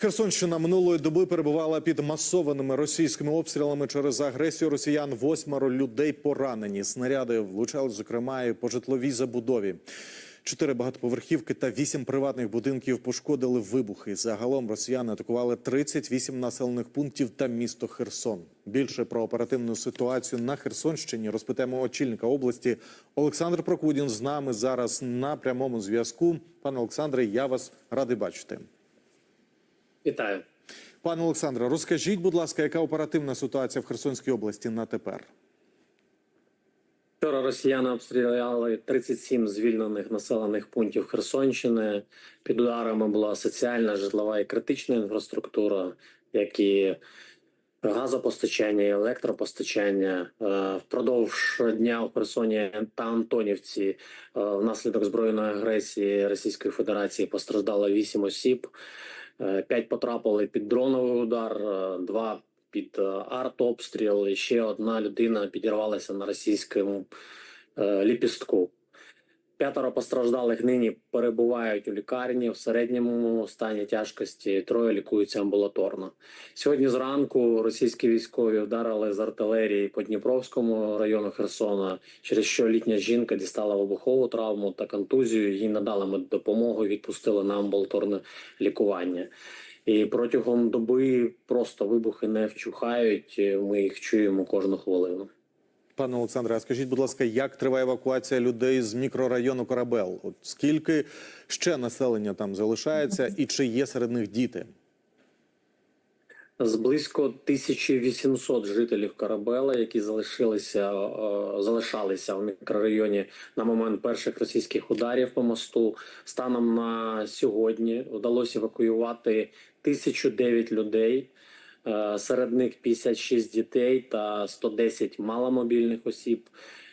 Херсонщина минулої доби перебувала під масованими російськими обстрілами через агресію росіян. Восьмеро людей поранені. Снаряди влучали, зокрема, і по житловій забудові. Чотири багатоповерхівки та вісім приватних будинків пошкодили вибухи. Загалом росіяни атакували 38 населених пунктів та місто Херсон. Більше про оперативну ситуацію на Херсонщині розпитаємо очільника області Олександр Прокудін. З нами зараз на прямому зв'язку. Пане Олександре, я вас радий бачити. Вітаю. Пане Олександре, розкажіть, будь ласка, яка оперативна ситуація в Херсонській області на тепер? Вчора росіяни обстріляли 37 звільнених населених пунктів Херсонщини. Під ударами була соціальна, житлова і критична інфраструктура, як і газопостачання, і електропостачання. Е, Впродовж дня у Херсоні та Антонівці е, внаслідок збройної агресії Російської Федерації постраждало 8 осіб. Е, П'ять потрапили під дроновий удар, е, два під е, артобстріл. І ще одна людина підірвалася на російському ліпістку. П'ятеро постраждалих нині перебувають у лікарні в середньому стані тяжкості. Троє лікуються амбулаторно. Сьогодні зранку російські військові вдарили з артилерії по Дніпровському району Херсона, через що літня жінка дістала вибухову травму та контузію. Їй надали меддопомогу, відпустили на амбулаторне лікування. І протягом доби просто вибухи не вчухають. Ми їх чуємо кожну хвилину. Пане Олександре, а скажіть, будь ласка, як триває евакуація людей з мікрорайону Корабел? От скільки ще населення там залишається, і чи є серед них діти? З близько 1800 жителів Карабела, які залишилися е, залишалися в мікрорайоні на момент перших російських ударів по мосту. Станом на сьогодні вдалося евакуювати 1009 людей. Е, Серед них 56 дітей та 110 маломобільних осіб.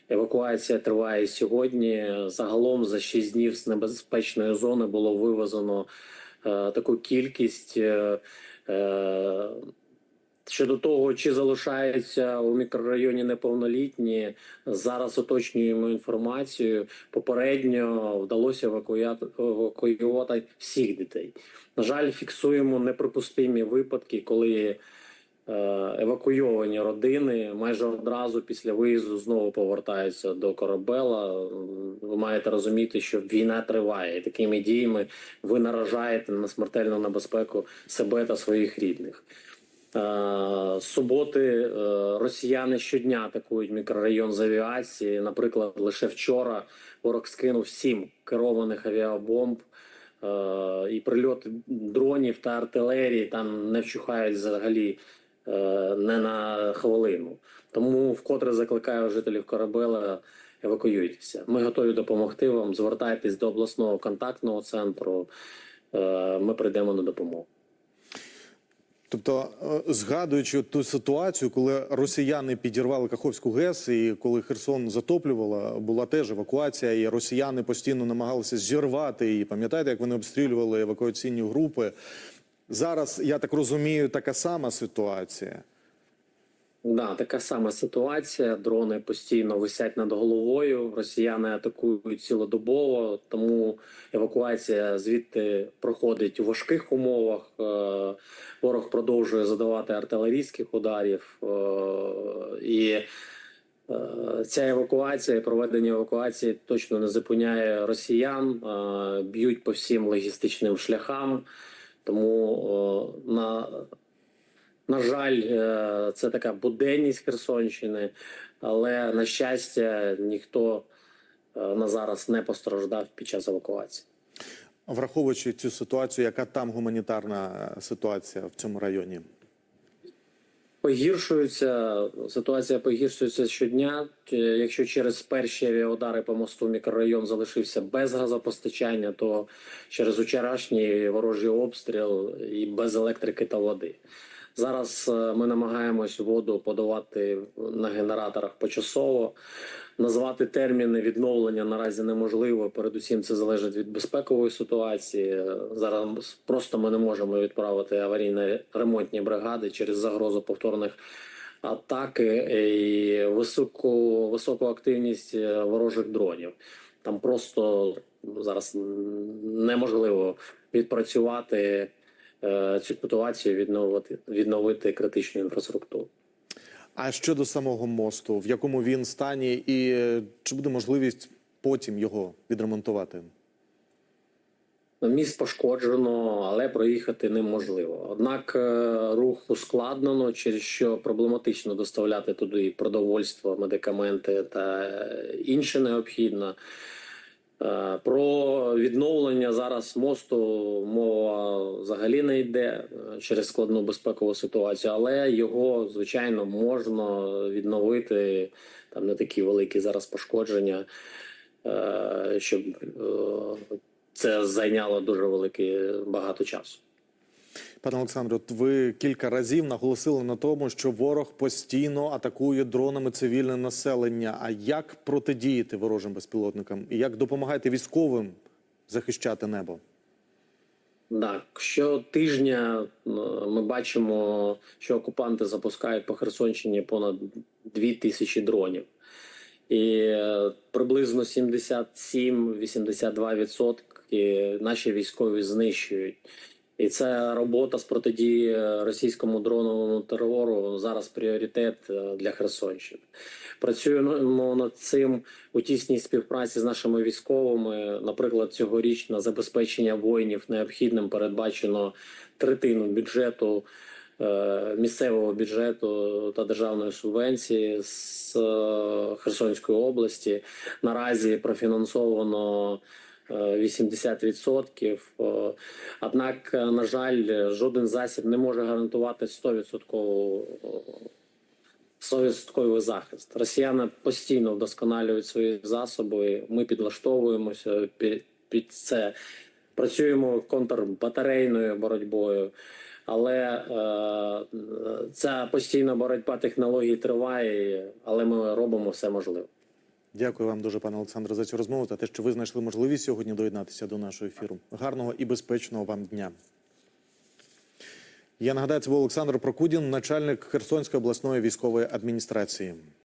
Евакуація триває сьогодні. Загалом за 6 днів з небезпечної зони було вивезено е, таку кількість. Щодо того, чи залишаються у мікрорайоні неповнолітні, зараз уточнюємо інформацію. Попередньо вдалося евакуювати всіх дітей. На жаль, фіксуємо неприпустимі випадки, коли е, евакуйовані родини майже одразу після виїзду знову повертаються до корабела. Ви маєте розуміти, що війна триває, і такими діями ви наражаєте на смертельну небезпеку себе та своїх рідних. Е, суботи е, росіяни щодня атакують мікрорайон з авіації. Наприклад, лише вчора ворог скинув сім керованих авіабомб. Е, І прильоти дронів та артилерії там не вчухають взагалі не на хвилину. Тому вкотре закликаю жителів корабела евакуюйтеся. Ми готові допомогти вам. Звертайтесь до обласного контактного центру. Ми прийдемо на допомогу. Тобто, е, згадуючи ту ситуацію, коли росіяни підірвали Каховську ГЕС, і коли Херсон затоплювала, була теж евакуація, і росіяни постійно намагалися зірвати її. Пам'ятаєте, як вони обстрілювали евакуаційні групи? Зараз я так розумію, така сама ситуація. Да, така сама ситуація. Дрони постійно висять над головою. Росіяни атакують цілодобово, тому евакуація звідти проходить у важких умовах. Е, Ворог продовжує задавати артилерійських ударів, е, і е, ця евакуація, проведення евакуації точно не зупиняє росіян, б'ють по всім логістичним шляхам. Тому на на жаль, е, це така буденність Херсонщини, але на щастя, ніхто е, на зараз не постраждав під час евакуації. Враховуючи цю ситуацію, яка там гуманітарна ситуація в цьому районі? Погіршується ситуація погіршується щодня. Е, Якщо через перші авіаудари по мосту мікрорайон залишився без газопостачання, то через вчорашній ворожий обстріл і без електрики та води. Зараз е, ми намагаємось воду подавати на генераторах почасово. Назвати терміни відновлення наразі неможливо. Передусім, це залежить від безпекової ситуації. Зараз просто ми не можемо відправити аварійно ремонтні бригади через загрозу повторних атак і високу, високу активність е, ворожих дронів. Там просто зараз неможливо відпрацювати цю ситуацію, відновити відновити критичну інфраструктуру. А щодо самого мосту, в якому він стані, і е, чи буде можливість потім його відремонтувати? Міст пошкоджено, але проїхати неможливо. Однак е, рух ускладнено, через що проблематично доставляти туди продовольство, медикаменти та е, інше необхідне. Е, Про відновлення зараз мосту мова взагалі не йде е, через складну безпекову ситуацію, але його звичайно можна відновити. Там не такі великі зараз пошкодження, е, щоб це зайняло дуже велике багато часу. Пане Олександре, ви кілька разів наголосили на тому, що ворог постійно атакує дронами цивільне населення. А як протидіяти ворожим безпілотникам і як допомагаєте військовим захищати небо? Так, щотижня ми бачимо, що окупанти запускають по Херсонщині понад 2 тисячі дронів. І е, приблизно 77-82% наші військові знищують. І це робота з протидії російському дроновому терору зараз пріоритет е, для Херсонщини. Працюємо над цим у тісній співпраці з нашими військовими. Наприклад, цьогоріч на забезпечення воїнів необхідним передбачено третину бюджету е, місцевого бюджету та державної субвенції з е, Херсонської області. Наразі профінансовано 80%. Е, Однак, е, на жаль, жоден засіб не може гарантувати 100% 100% захист. Росіяни постійно вдосконалюють свої засоби. Ми підлаштовуємося під, під це. Працюємо контрбатарейною боротьбою, але е, ця постійна боротьба технологій триває, але ми робимо все можливе. Дякую вам дуже, пане Олександре, за цю розмову та те, що ви знайшли можливість сьогодні доєднатися до нашого ефіру. Гарного і безпечного вам дня. Я нагадаю, це був Олександр Прокудін, начальник Херсонської обласної військової адміністрації.